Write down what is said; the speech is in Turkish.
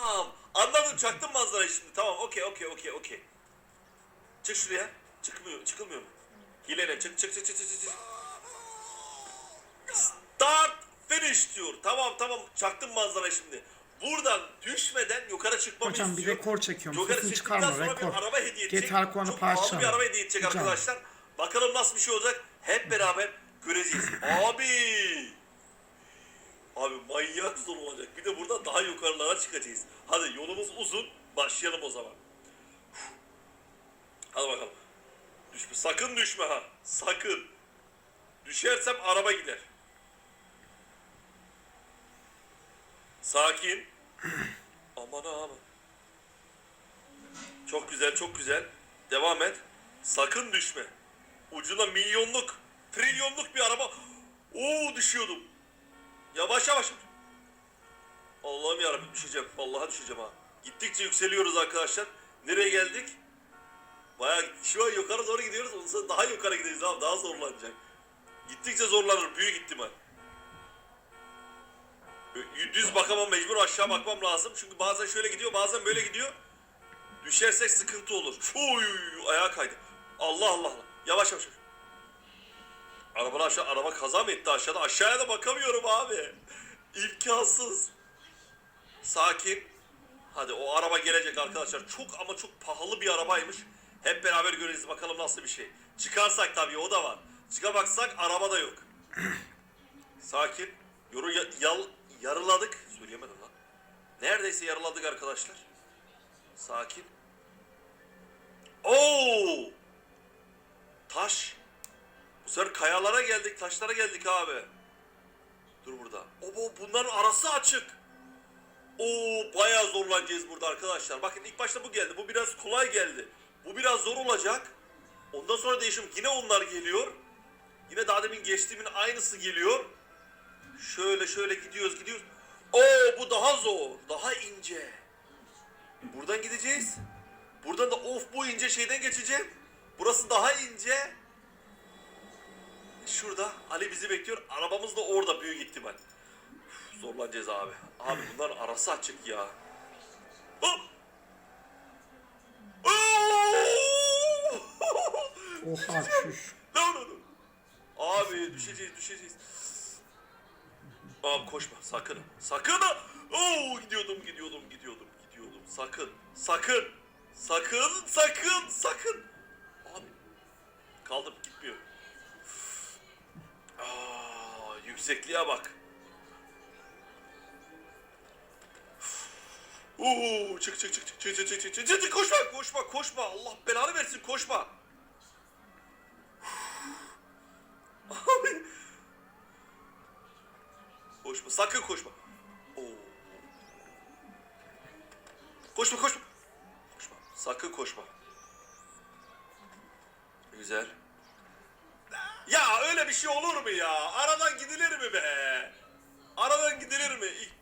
Tamam. Anladım çaktım manzarayı şimdi. Tamam okey okey okey okey. Çık şuraya. Çıkmıyor. Çıkılmıyor mu? Hileyle çık çık çık çık çık çık. Start finish diyor. Tamam tamam çaktım manzarayı şimdi. Buradan düşmeden yukarı çıkmamı Hocam bir istiyor. rekor çekiyorum. Yukarı Sesini çıktıktan çıkarma sonra rekor. bir araba hediye edecek. Kuan'ı Çok pahalı bir parça. araba hediye edecek Hocam. arkadaşlar. Bakalım nasıl bir şey olacak. Hep beraber göreceğiz. Abi manyak zor olacak. Bir de burada daha yukarılara çıkacağız. Hadi yolumuz uzun. Başlayalım o zaman. Hadi bakalım. Düşme. Sakın düşme ha. Sakın. Düşersem araba gider. Sakin. Aman aman. Çok güzel, çok güzel. Devam et. Sakın düşme. Ucuna milyonluk, trilyonluk bir araba. Oo düşüyordum. Yavaş yavaş. Allah'ım yarabbim düşeceğim. Vallahi düşeceğim ha. Gittikçe yükseliyoruz arkadaşlar. Nereye geldik? Bayağı şu an yukarı doğru gidiyoruz. Ondan sonra daha yukarı gideceğiz abi. Daha zorlanacak. Gittikçe zorlanır. Büyük ihtimal. Düz bakamam mecbur aşağı bakmam lazım. Çünkü bazen şöyle gidiyor bazen böyle gidiyor. Düşersek sıkıntı olur. Uy, ayağa kaydı. Allah Allah. Yavaş yavaş. Araba aşağı araba kaza mı etti aşağıda? Aşağıya da bakamıyorum abi. İmkansız. Sakin. Hadi o araba gelecek arkadaşlar. Çok ama çok pahalı bir arabaymış. Hep beraber göreceğiz bakalım nasıl bir şey. Çıkarsak tabii o da var. Çıkamazsak araba da yok. Sakin. Yoru ya- yal, yarıladık. Söyleyemedim lan. Neredeyse yarıladık arkadaşlar. Sakin. Oo! Taş. Bu sefer kayalara geldik, taşlara geldik abi. Dur burada. Obo bunların arası açık. Oo bayağı zorlanacağız burada arkadaşlar. Bakın ilk başta bu geldi. Bu biraz kolay geldi. Bu biraz zor olacak. Ondan sonra değişim yine onlar geliyor. Yine daha demin geçtiğimin aynısı geliyor. Şöyle şöyle gidiyoruz gidiyoruz. Oo bu daha zor. Daha ince. Buradan gideceğiz. Buradan da of bu ince şeyden geçeceğim. Burası daha ince. Şurada Ali bizi bekliyor. Arabamız da orada büyük ihtimal. Zorlanacağız abi. Abi bunların arası açık ya. Hop! Oha. No no no. Abi düşeceğiz düşeceğiz. Abi koşma sakın. Sakın. Oo gidiyordum gidiyordum gidiyordum gidiyordum. Sakın. Sakın. Sakın sakın sakın. Abi kaldım gitmiyor. Aa, yüksekliğe bak. Oo çık çık çık çık çık çık çık çık çık çık koşma koşma koşma Allah belanı versin koşma. Abi. Koşma sakın koşma. Oo. Koşma koşma. Koşma sakın koşma. Güzel. Ya öyle bir şey olur mu ya? Aradan gidilir mi be? Aradan gidilir mi?